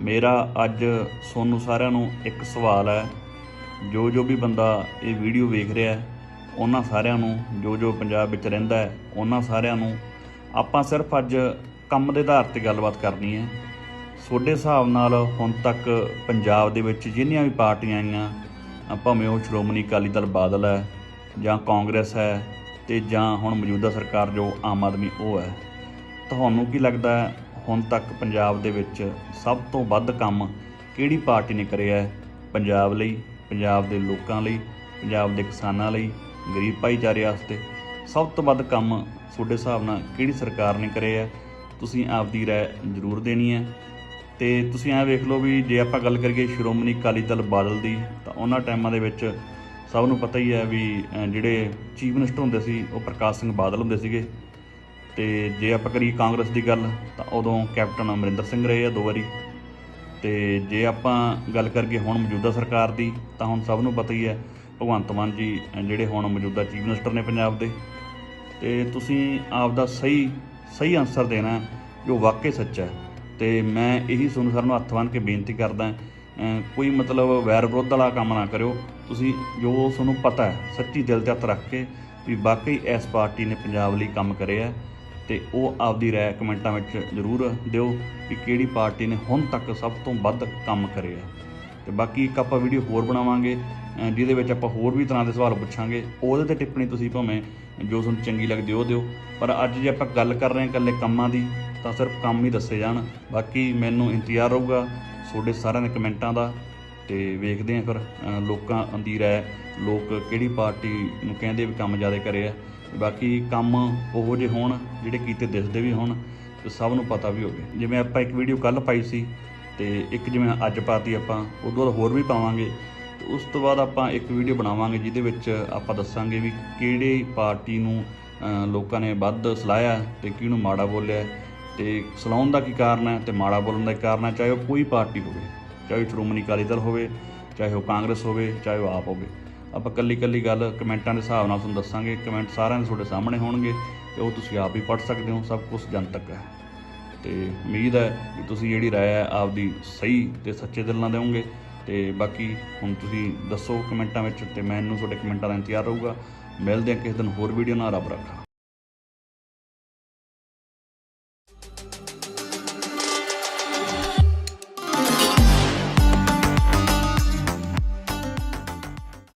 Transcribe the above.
ਮੇਰਾ ਅੱਜ ਤੁਹਾਨੂੰ ਸਾਰਿਆਂ ਨੂੰ ਇੱਕ ਸਵਾਲ ਹੈ। ਜੋ ਜੋ ਵੀ ਬੰਦਾ ਇਹ ਵੀਡੀਓ ਵੇਖ ਰਿਹਾ ਹੈ, ਉਹਨਾਂ ਸਾਰਿਆਂ ਨੂੰ ਜੋ ਜੋ ਪੰਜਾਬ ਵਿੱਚ ਰਹਿੰਦਾ ਹੈ, ਉਹਨਾਂ ਸਾਰਿਆਂ ਨੂੰ ਆਪਾਂ ਸਿਰਫ ਅੱਜ ਕੰਮ ਦੇ ਆਧਾਰ ਤੇ ਗੱਲਬਾਤ ਕਰਨੀ ਹੈ। ਤੁਹਾਡੇ ਹਿਸਾਬ ਨਾਲ ਹੁਣ ਤੱਕ ਪੰਜਾਬ ਦੇ ਵਿੱਚ ਜਿੰਨੀਆਂ ਵੀ ਪਾਰਟੀਆਂ ਆਈਆਂ ਭਾਵੇਂ ਉਹ ਸ਼੍ਰੋਮਣੀ ਅਕਾਲੀ ਦਲ ਬਾਦਲ ਹੈ, ਜਾਂ ਕਾਂਗਰਸ ਹੈ, ਤੇ ਜਾਂ ਹੁਣ ਮੌਜੂਦਾ ਸਰਕਾਰ ਜੋ ਆਮ ਆਦਮੀ ਉਹ ਹੈ, ਤੁਹਾਨੂੰ ਕੀ ਲੱਗਦਾ ਹੁਣ ਤੱਕ ਪੰਜਾਬ ਦੇ ਵਿੱਚ ਸਭ ਤੋਂ ਵੱਧ ਕੰਮ ਕਿਹੜੀ ਪਾਰਟੀ ਨੇ ਕਰਿਆ ਹੈ ਪੰਜਾਬ ਲਈ ਪੰਜਾਬ ਦੇ ਲੋਕਾਂ ਲਈ ਪੰਜਾਬ ਦੇ ਕਿਸਾਨਾਂ ਲਈ ਗਰੀਬ ਭਾਈਚਾਰੇ ਵਾਸਤੇ ਸਭ ਤੋਂ ਵੱਧ ਕੰਮ ਤੁਹਾਡੇ ਹਿਸਾਬ ਨਾਲ ਕਿਹੜੀ ਸਰਕਾਰ ਨੇ ਕਰਿਆ ਹੈ ਤੁਸੀਂ ਆਪਦੀ رائے ਜ਼ਰੂਰ ਦੇਣੀ ਹੈ ਤੇ ਤੁਸੀਂ ਐਂ ਵੇਖ ਲਓ ਵੀ ਜੇ ਆਪਾਂ ਗੱਲ ਕਰੀਏ ਸ਼੍ਰੋਮਣੀ ਅਕਾਲੀ ਦਲ ਬਾਦਲ ਦੀ ਤਾਂ ਉਹਨਾਂ ਟਾਈਮਾਂ ਦੇ ਵਿੱਚ ਸਭ ਨੂੰ ਪਤਾ ਹੀ ਹੈ ਵੀ ਅਹ, ਜਿਹੜੇ ਚੀਫ ਮਿਨਿਸਟਰ ਹੁੰਦੇ ਸੀ ਉਹ ਪ੍ਰਕਾਸ਼ ਸਿੰਘ ਬਾਦਲ ਹੁੰਦੇ ਸੀਗੇ ਤੇ ਜੇ ਆਪਾਂ ਕਰੀਏ ਕਾਂਗਰਸ ਦੀ ਗੱਲ, ਤਾਂ ਉਦੋਂ ਕੈਪਟਨ ਅਮਰਿੰਦਰ ਸਿੰਘ ਰਹੇ ਆ ਦੋ ਵਾਰੀ। ਤੇ ਜੇ ਆਪਾਂ ਗੱਲ ਕਰੀਏ ਹੁਣ ਮੌਜੂਦਾ ਸਰਕਾਰ ਦੀ, ਤਾਂ ਹੁਣ ਸਭ ਨੂੰ ਪਤਾ ਹੀ ਹੈ, ਭਗਵੰਤ ਮਾਨ ਜੀ ਜਿਹੜੇ ਹੁਣ ਮੌਜੂਦਾ ਚੀਫ ਮਿਨਿਸਟਰ ਨੇ ਪੰਜਾਬ ਦੇ। ਤੇ ਤੁਸੀਂ ਆਪ ਦਾ ਸਹੀ ਸਹੀ ਆਨਸਰ ਦੇਣਾ ਜੋ ਵਾਕਈ ਸੱਚਾ ਹੈ। ਤੇ ਮੈਂ ਇਹੀ ਤੁਹਾਨੂੰ ਸਾਰਿਆਂ ਨੂੰ ਹੱਥ ਬੰਨ੍ਹ ਕੇ ਬੇਨਤੀ ਕਰਦਾ ਕੋਈ ਮਤਲਬ ਵੈਰ ਵਿਰੋਧ ਵਾਲਾ ਕੰਮ ਨਾ ਕਰਿਓ। ਤੁਸੀਂ ਜੋ ਤੁਹਾਨੂੰ ਪਤਾ ਹੈ, ਸੱਚੀ ਦਿਲ ਤੇ ਹੱਥ ਰੱਖ ਕੇ ਵੀ ਵਾਕਈ ਇਸ ਪਾਰਟੀ ਨੇ ਪੰਜਾਬ ਲਈ ਕੰਮ ਕਰਿਆ ਤੇ ਉਹ ਆਪਦੀ ਰਾਏ ਕਮੈਂਟਾਂ ਵਿੱਚ ਜ਼ਰੂਰ ਦਿਓ ਵੀ ਕਿਹੜੀ ਪਾਰਟੀ ਨੇ ਹੁਣ ਤੱਕ ਸਭ ਤੋਂ ਵੱਧ ਕੰਮ ਕਰਿਆ ਹੈ। ਤੇ ਬਾਕੀ ਇੱਕ ਆਪਾਂ ਵੀਡੀਓ ਹੋਰ ਬਣਾਵਾਂਗੇ ਜਿਹਦੇ ਵਿੱਚ ਆਪਾਂ ਹੋਰ ਵੀ ਤਰ੍ਹਾਂ ਦੇ ਸਵਾਲ ਪੁੱਛਾਂਗੇ। ਉਹਦੇ ਤੇ ਟਿੱਪਣੀ ਤੁਸੀਂ ਭਾਵੇਂ ਜੋ ਤੁਹਾਨੂੰ ਚੰਗੀ ਲੱਗਦੀ ਉਹ ਦਿਓ। ਪਰ ਅੱਜ ਜੇ ਆਪਾਂ ਗੱਲ ਕਰ ਰਹੇ ਹਾਂ ਇਕੱਲੇ ਕੰਮਾਂ ਦੀ, ਤਾਂ ਸਿਰਫ ਕੰਮ ਹੀ ਦੱਸੇ ਜਾਣ। ਬਾਕੀ ਮੈਨੂੰ ਇੰਤਜ਼ਾਰ ਰਹੂਗਾ ਤੁਹਾਡੇ ਸਾਰਿਆਂ ਦੇ ਕਮੈਂਟਾਂ ਦਾ। ਤੇ ਵੇਖਦੇ ਹਾਂ ਫਿਰ ਲੋਕਾਂ ਦੀ ਰਾਏ ਲੋਕ ਕਿਹੜੀ ਪਾਰਟੀ ਨੂੰ ਕਹਿੰਦੇ ਵੀ ਕੰਮ ਜ਼ਿਆਦਾ ਕਰੇ ਆ। ਬਾਕੀ ਕੰਮ ਉਹੋ ਜਿਹੇ ਹੋਣ, ਜਿਹੜੇ ਕੀਤੇ ਦਿਸਦੇ ਵੀ ਹੋਣ, ਤੇ ਸਭ ਨੂੰ ਪਤਾ ਵੀ ਹੋਵੇ। ਜਿਵੇਂ ਆਪਾਂ ਇੱਕ ਵੀਡੀਓ ਕੱਲ ਪਾਈ ਸੀ, ਤੇ ਇੱਕ ਜਿਵੇਂ ਅੱਜ ਪਾਤੀ ਆਪਾਂ, ਉਦੋਂ ਬਾਅਦ ਹੋਰ ਵੀ ਪਾਵਾਂਗੇ। ਤੇ ਉਸ ਤੋਂ ਬਾਅਦ ਆਪਾਂ ਇੱਕ ਵੀਡੀਓ ਬਣਾਵਾਂਗੇ, ਜਿਹਦੇ ਵਿੱਚ ਆਪਾਂ ਦੱਸਾਂਗੇ ਵੀ ਕਿਹੜੇ ਪਾਰਟੀ ਨੂੰ ਲੋਕਾਂ ਨੇ ਵੱਧ ਸਲਾਹਿਆ ਤੇ ਕਿਹਨੂੰ ਮਾੜਾ ਬੋਲਿਆ। ਤੇ ਸਲਾਉਣ ਦਾ ਕੀ ਕਾਰਨ ਹੈ ਤੇ ਮਾੜਾ ਬੋਲਣ ਦਾ ਕੀ ਕਾਰਨ ਹੈ, ਚਾਹੇ ਉਹ ਕੋਈ ਪਾਰਟੀ ਹੋਵੇ। ਚਾਹੇ ਉਹ ਸ਼੍ਰੋਮਣੀ ਅਕਾਲੀ ਦਲ ਹੋਵੇ, ਚਾਹੇ ਉਹ ਕਾਂਗਰਸ ਹੋਵੇ, ਚਾਹੇ ਉਹ ਆਪ ਹੋਵੇ। ਆਪਾਂ ਕੱਲੀ ਕੱਲੀ ਗੱਲ ਕਮੈਂਟਾਂ ਦੇ ਹਿਸਾਬ ਨਾਲ ਤੁਹਾਨੂੰ ਦੱਸਾਂਗੇ। ਕਮੈਂਟ ਸਾਰਿਆਂ ਦੇ ਤੁਹਾਡੇ ਸਾਹਮਣੇ ਹੋਣਗੇ ਤੇ ਉਹ ਤੁਸੀਂ ਆਪ ਹੀ ਪੜ੍ਹ ਸਕਦੇ ਹੋ। ਸਭ ਕੁਝ ਜਨਤਕ ਹੈ। ਤੇ ਉਮੀਦ ਹੈ ਕਿ ਤੁਸੀਂ ਜਿਹੜੀ ਰਾਏ ਹੈ ਆਪਦੀ ਸਹੀ ਤੇ ਸੱਚੇ ਦਿਲ ਨਾਲ ਦਿਓਗੇ। ਤੇ ਬਾਕੀ ਹੁਣ ਤੁਸੀਂ ਦੱਸੋ ਕਮੈਂਟਾਂ ਵਿੱਚ ਤੇ ਮੈਨੂੰ ਤੁਹਾਡੇ ਕਮੈਂਟਾਂ ਦਾ ਇੰਤਜ਼ਾਰ ਰਹੂਗਾ। ਮਿਲਦੇ ਹਾਂ ਕਿਸੇ ਦਿਨ ਹੋਰ ਵੀਡੀਓ ਨਾਲ। ਰੱਬ ਰੱਖਾ।